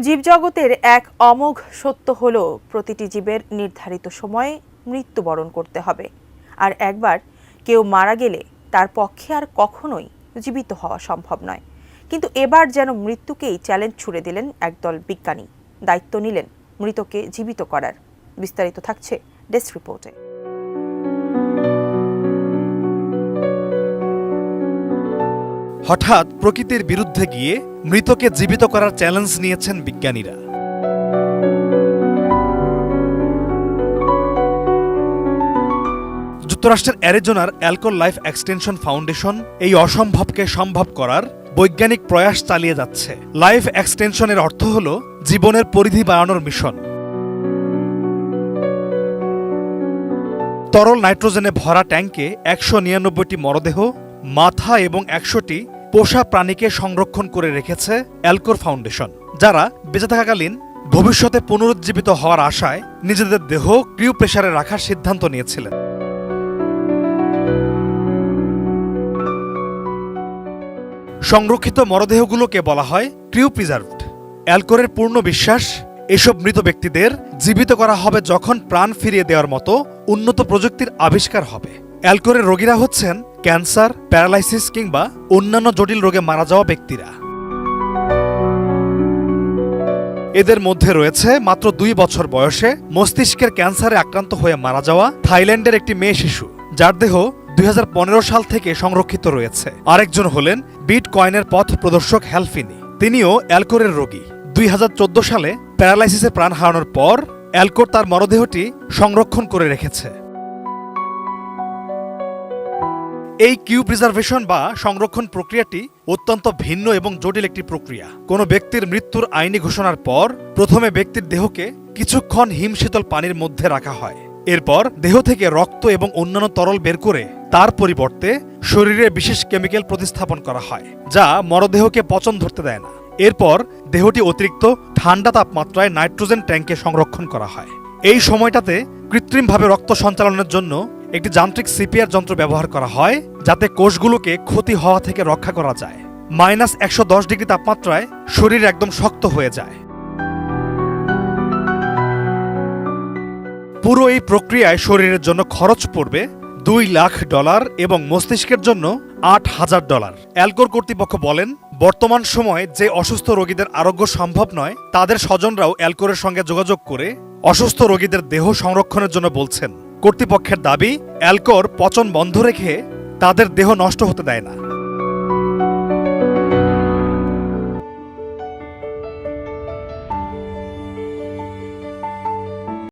জীবজগতের এক অমোঘ সত্য হল, প্রতিটি জীবের নির্ধারিত সময়ে মৃত্যুবরণ করতে হবে। আর একবার কেউ মারা গেলে তার পক্ষে আর কখনোই জীবিত হওয়া সম্ভব নয়। কিন্তু এবার যেন মৃত্যুকেই চ্যালেঞ্জ ছুড়ে দিলেন একদল বিজ্ঞানী। দায়িত্ব নিলেন মৃতকে জীবিত করার। বিস্তারিত থাকছে ডেস্ক রিপোর্টে। হঠাৎ প্রকৃতির বিরুদ্ধে গিয়ে মৃতকে জীবিত করার চ্যালেঞ্জ নিয়েছেন বিজ্ঞানীরা। যুক্তরাষ্ট্রের অ্যারিজোনার অ্যালকোল লাইফ এক্সটেনশন ফাউন্ডেশন এই অসম্ভবকে সম্ভব করার বৈজ্ঞানিক প্রয়াস চালিয়ে যাচ্ছে। লাইফ এক্সটেনশনের অর্থ হল জীবনের পরিধি বাড়ানোর মিশন। তরল নাইট্রোজেনে ভরা ট্যাঙ্কে একশো নিরানব্বইটি মরদেহ, মাথা এবং একশোটি পোষা প্রাণীকে সংরক্ষণ করে রেখেছে অ্যালকোর ফাউন্ডেশন, যারা বেঁচে থাকাকালীন ভবিষ্যতে পুনরুজ্জীবিত হওয়ার আশায় নিজেদের দেহ ক্রিউ প্রেসারে রাখার সিদ্ধান্ত নিয়েছিলেন। সংরক্ষিত মরদেহগুলোকে বলা হয় ক্রিউ প্রিজার্ভড অ্যালকোরের পূর্ণ বিশ্বাস, এসব মৃত ব্যক্তিদের জীবিত করা হবে যখন প্রাণ ফিরিয়ে দেওয়ার মতো উন্নত প্রযুক্তির আবিষ্কার হবে। অ্যালকোরের রোগীরা হচ্ছেন ক্যান্সার, প্যারালাইসিস কিংবা অন্যান্য জটিল রোগে মারা যাওয়া ব্যক্তিরা। এদের মধ্যে রয়েছে মাত্র দুই বছর বয়সে মস্তিষ্কের ক্যান্সারে আক্রান্ত হয়ে মারা যাওয়া থাইল্যান্ডের একটি মেয়ে শিশু, যার দেহ দুই হাজার পনেরো সাল থেকে সংরক্ষিত রয়েছে। আরেকজন হলেন বিট কয়েনের পথ প্রদর্শক হ্যালফিনি। তিনিও অ্যালকোরের রোগী। দুই হাজার চোদ্দ সালে প্যারালাইসিসে প্রাণ হারানোর পর অ্যালকোর তার মরদেহটি সংরক্ষণ করে রেখেছে। এই কিউ প্রিজার্ভেশন বা সংরক্ষণ প্রক্রিয়াটি অত্যন্ত ভিন্ন এবং জটিল একটি প্রক্রিয়া। কোনো ব্যক্তির মৃত্যুর আইনি ঘোষণার পর প্রথমে ব্যক্তির দেহকে কিছুক্ষণ হিমশীতল পানির মধ্যে রাখা হয়। এরপর দেহ থেকে রক্ত এবং অন্যান্য তরল বের করে তার পরিবর্তে শরীরে বিশেষ কেমিক্যাল প্রতিস্থাপন করা হয়, যা মরদেহকে পচন ধরতে দেয় না। এরপর দেহটি অতিরিক্ত ঠান্ডা তাপমাত্রায় নাইট্রোজেন ট্যাঙ্কে সংরক্ষণ করা হয়। এই সময়টাতে কৃত্রিমভাবে রক্ত সঞ্চালনের জন্য একটি যান্ত্রিক সিপিআর যন্ত্র ব্যবহার করা হয়, যাতে কোষগুলোকে ক্ষতি হওয়া থেকে রক্ষা করা যায়। মাইনাস একশো দশ ডিগ্রি তাপমাত্রায় শরীর একদম শক্ত হয়ে যায়। পুরো এই প্রক্রিয়ায় শরীরের জন্য খরচ পড়বে দুই লাখ ডলার এবং মস্তিষ্কের জন্য আট হাজার ডলার। অ্যালকোর কর্তৃপক্ষ বলেন, বর্তমান সময়ে যে অসুস্থ রোগীদের আরোগ্য সম্ভব নয়, তাদের স্বজনরাও অ্যালকোরের সঙ্গে যোগাযোগ করে অসুস্থ রোগীদের দেহ সংরক্ষণের জন্য বলছেন। কর্তৃপক্ষের দাবি অ্যালকোর পচন বন্ধ রেখে তাদের দেহ নষ্ট হতে দেয় না।